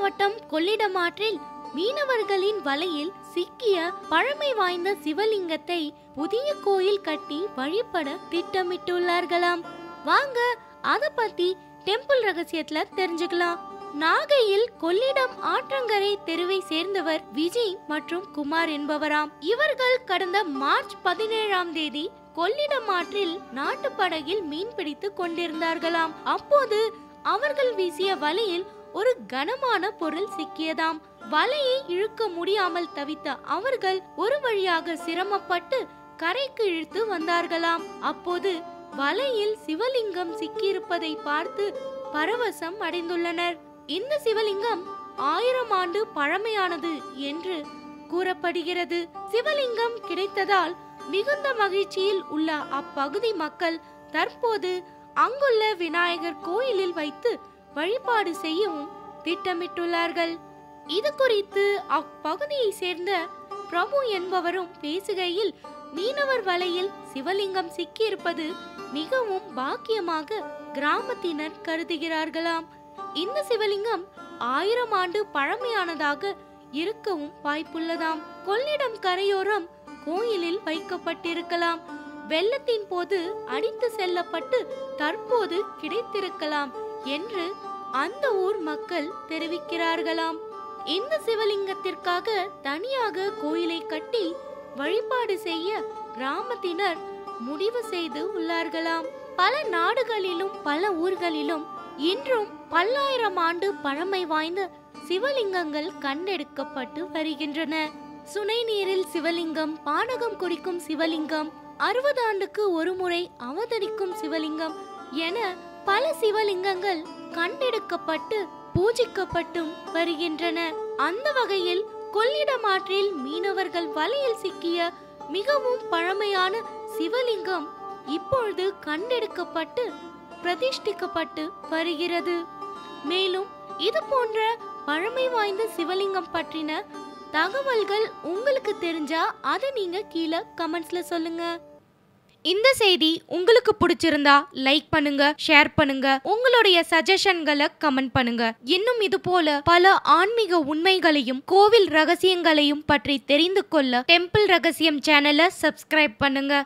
மாவட்டம் கொள்ளிடம் ஆற்றில் மீனவர்களின் வலையில் சிக்கிய பழமை வாய்ந்த சிவலிங்கத்தை புதிய கோயில் கட்டி வழிபட திட்டமிட்டுள்ளார்களாம். வாங்க அத பத்தி டெம்பிள் ரகசியத்துல தெரிஞ்சுக்கலாம். நாகையில் கொள்ளிடம் ஆற்றங்கரை தெருவை சேர்ந்தவர் விஜய் மற்றும் குமார் என்பவராம். இவர்கள் கடந்த மார்ச் பதினேழாம் தேதி கொள்ளிடம் ஆற்றில் நாட்டுப்படகில் மீன் பிடித்து கொண்டிருந்தார்களாம். அப்போது அவர்கள் வீசிய வலையில் ஒரு கனமான பொருள் சிக்கியதாம். வலையை இழுக்க முடியாமல் தவித்த அவர்கள் ஒரு வழியாக சிரமப்பட்டு கரைக்கு இழுத்து வந்தார்களாம். அப்போது வலையில் சிவலிங்கம் சிக்கியிருப்பதை பார்த்து பரவசம் அடைந்துள்ளனர். இந்த சிவலிங்கம் ஆயிரம் ஆண்டு பழமையானது என்று கூறப்படுகிறது. சிவலிங்கம் கிடைத்ததால் மிகுந்த மகிழ்ச்சியில் உள்ள அப்பகுதி மக்கள் தற்போது அங்குள்ள விநாயகர் கோயிலில் வைத்து வழிபாடு செய்யவும் திட்டமிட்டுள்ளார்கள். இது குறித்து அப்பகுதியை சேர்ந்த பிரபு என்பவரும் பேசுகையில் மீனவர் வலையில் சிவலிங்கம் சிக்கியிருப்பது மிகவும் பாக்கியமாக கிராமத்தினர் கருதுகிறார்களாம். இந்த சிவலிங்கம் ஆயிரம் ஆண்டு பழமையானதாக இருக்கவும் வாய்ப்புள்ளதாம். கொள்ளிடம் கரையோரம் கோயிலில் வைக்கப்பட்டிருக்கலாம். வெள்ளத்தின் போது அடித்து செல்லப்பட்டு தற்போது கிடைத்திருக்கலாம். என்று அந்த ஊர் மக்கள் தெரிவிக்கிறார்களாம். இந்த சிவலிங்கத்திற்காக தனியாக கோயிலை கட்டி வழிபாடு செய்ய கிராமத்தினர் முடிவு செய்து உள்ளார்களாம். பல நாடுகளிலும் பல ஊர்களிலும் இன்றும் பல்லாயிரம் ஆண்டு பழமை வாய்ந்த சிவலிங்கங்கள் கண்டெடுக்கப்பட்டு வருகின்றன. சுனை நீரில் சிவலிங்கம் பானகம் குடிக்கும் சிவலிங்கம் அறுபது ஆண்டுக்கு ஒரு முறை அவதரிக்கும் சிவலிங்கம் என பல சிவலிங்கங்கள் கண்டெடுக்கப்பட்டு பூஜிக்கப்பட்டும் வருகின்றன. அந்த வகையில் கொள்ளிடம் ஆற்றில் மீனவர்கள் வலையில் சிக்கிய மிகவும் பழமையான சிவலிங்கம் இப்பொழுது கண்டெடுக்கப்பட்டு பிரதிஷ்டிக்கப்பட்டு வருகிறது. மேலும் இது போன்ற பழமை வாய்ந்த சிவலிங்கம் பற்றின தகவல்கள் உங்களுக்கு தெரிஞ்சா அதை நீங்க கீழே கமெண்ட்ஸ்ல சொல்லுங்க. இந்த செய்தி உங்களுக்கு பிடிச்சிருந்தா லைக் பண்ணுங்க ஷேர் பண்ணுங்க. உங்களுடைய சஜஷன்களை கமெண்ட் பண்ணுங்க. இன்னும் இது போல பல ஆன்மீக உண்மைகளையும் கோவில் ரகசியங்களையும் பற்றி தெரிந்து கொள்ள டெம்பிள் ரகசியம் சேனலை சப்ஸ்கிரைப் பண்ணுங்க.